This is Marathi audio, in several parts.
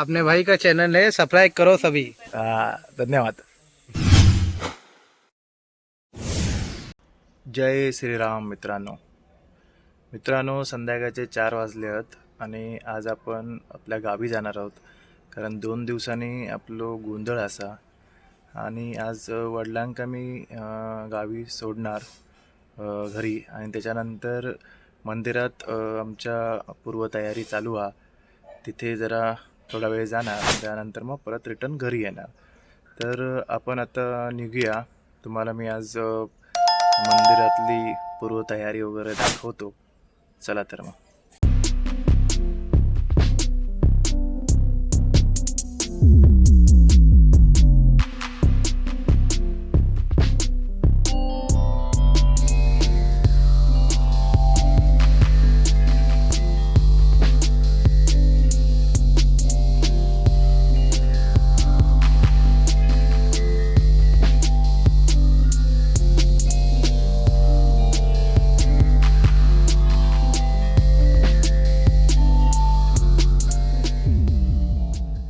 अपने भाई का चैनल है सब्सक्राइब करो सभी। धन्यवाद। जय श्रीराम मित्रांनो। मित्रांनो संध्याकाळचे चार वाजले आहेत आणि आज आपण आपल्या गावी जाणार आहोत. कारण दोन दिवसांनी आपलो गोंधळ असा आणि आज वडिलांका मी गावी सोडणार घरी. आणि त्याच्यानंतर मंदिरात आमच्या पूर्वतयारी चालू हा. तिथे जरा थोडा वेळ जाणार त्यानंतर मग परत रिटर्न घरी येणार. तर आपण आता निघूया. तुम्हाला मी आज मंदिरातली पूर्वतयारी वगैरे दाखवतो. चला तर मग.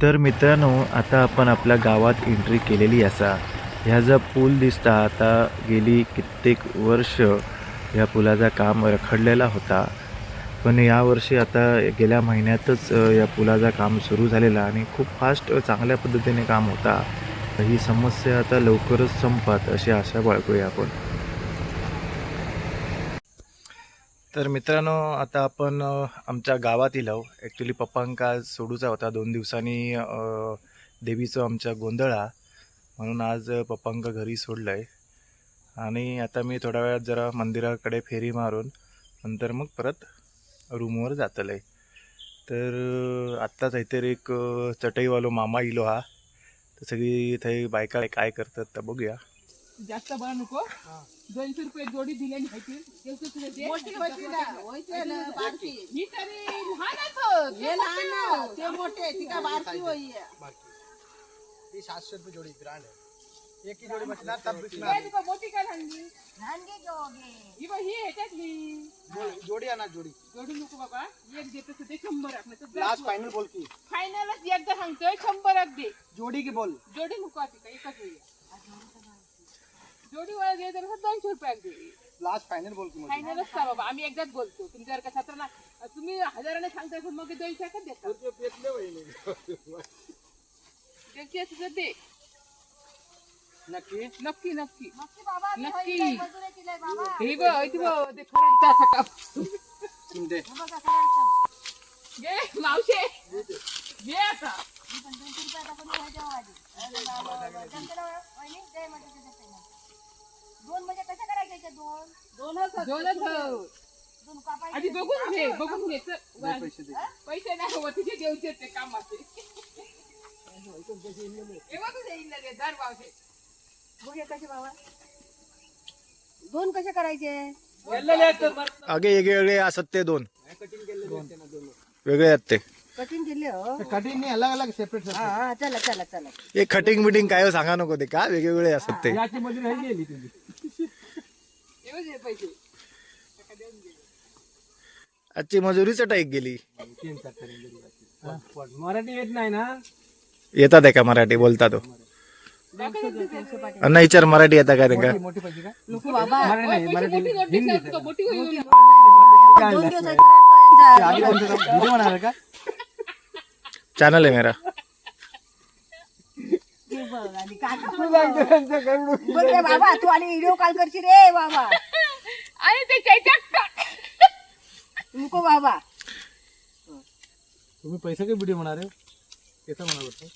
तर मित्रांनो आता आपण आपल्या गावात एंट्री केलेली असा. ह्या जो पूल दिसता आता गेली कित्येक वर्ष या पुलाचा काम रखडलेला होता. पण यावर्षी आता गेल्या महिन्यातच या पुलाचा काम सुरू झालेला आणि खूप फास्ट चांगल्या पद्धतीने काम होता. ही समस्या आता लवकरच संपत अशी आशा बाळगूया आपण. तर मित्रांनो आता आपण आमच्या गावात आहो ॲक्च्युली पप्पांका आज सोडूचा होता. दोन दिवसांनी देवीचं आमच्या गोंधळा म्हणून आज पप्पांका घरी सोडलं आहे आणि आता मी थोड्या वेळात जरा मंदिराकडे फेरी मारून नंतर मग परत रूमवर जातलं आहे तर आत्ताच काहीतरी एक चटईवालो मामा इलो हा. तर सगळी थंय बायका काय करतात तर बघूया. जास्त नको दोनशे रुपये जोडी दिल्याने माहिती दिवशी तुला दे. ही तरी लहानच हे लहान ते मोठे ती का बारकी होई ये सातशे रुपये जोड़ी ब्रांड है एक ही जोड़ी बचना तब मोठी काय आणली लहानगे जोगे ही बघ ही ह्याच्यातली जोड़ी आना जोड़ी. जोडी नको बाबा. एक देतो तर ते शंभर लास्ट फाइनल बोल की. फायनलच एकदा सांगतोय शंभर दे. जोड़ी की बोल. जोडी नको आता का एकच वेळी. जोडी वर घे तर दोनशे रुपयाक दे. लास्ट फाइनल बोल की फायनलच का बाबा. आम्ही एकदाच बोलतो. तुमच्या जर का सतरा तुम्ही हजाराने सांगताय तर मग दोनशे एकच देता. दोनशे तुझं दे. नक्की? नक्की नक्की. नक्की बाबा ते नक्की. होई, काय मजुरी केलंय बाबा. हे बघ इथे बघ ते खरडता सकाळ. तुम दे. हे बघा खरडतं. घे मावशे. घे आता. मी पण दोन म्हणजे कशा करायचे याचे दोन? दोनच होत. दोनच हो. दोन कापायचे. आधी बघून घे बघून घे. चल, वा. पैसे दे. पैसे नाही हवं तिथे देऊचे ते कामाचे. हे बघ तुझे कसे बाबा? दोन कसे करायचे? आगे वेगळे वेगळे असत ते दोन. वेगळे आहेत ते. कठीण केले हो. कटिंग नहीं अलग अलग सेपरेट हा हा चला चला चला. हे कटिंग बिटिंग काय हो सांगा नको ते का वेगवेगळे असत ते? हे बघ पैसे आजची मजुरीच टाईक गेली. मराठी येत नाही ना? येतात आहे का मराठी बोलता तो. अण्णा विचार मराठी येता काय त्यांना मोठी का? नको बाबा. दिसतात का? दोन चॅनल आहे मेरा. बघ रे बाबा तू आणि व्हिडिओ कॉल करशील रे बाबा. आणि ते बाबा. तुम्ही पैसे के वीडियो बना रहे हो कैसा बना बताओ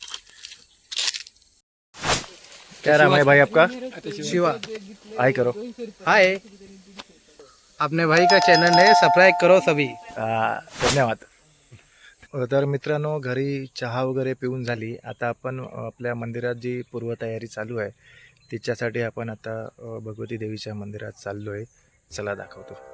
क्या नाम है भाई आपका? शिवा. हाय करो. हाय. अपने भाई का चैनल है सब्सक्राइब करो सभी. आ, धन्यवाद. तर मित्रांनो घरी चहा वगैरे पिऊन झाली. आता आपण आपल्या मंदिरात जी पूर्वतयारी चालू आहे तिच्यासाठी आपण आता अ, भगवती देवीच्या मंदिरात चाललो आहे चला दाखवतो.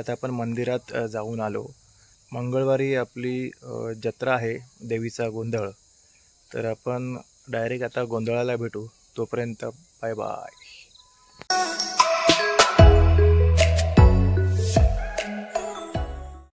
आता आपण मंदिरात जाऊन आलो. मंगळवारी आपली जत्रा आहे देवीचा गोंधळ. तर आपण डायरेक्ट आता गोंधळाला भेटू. तोपर्यंत बाय बाय.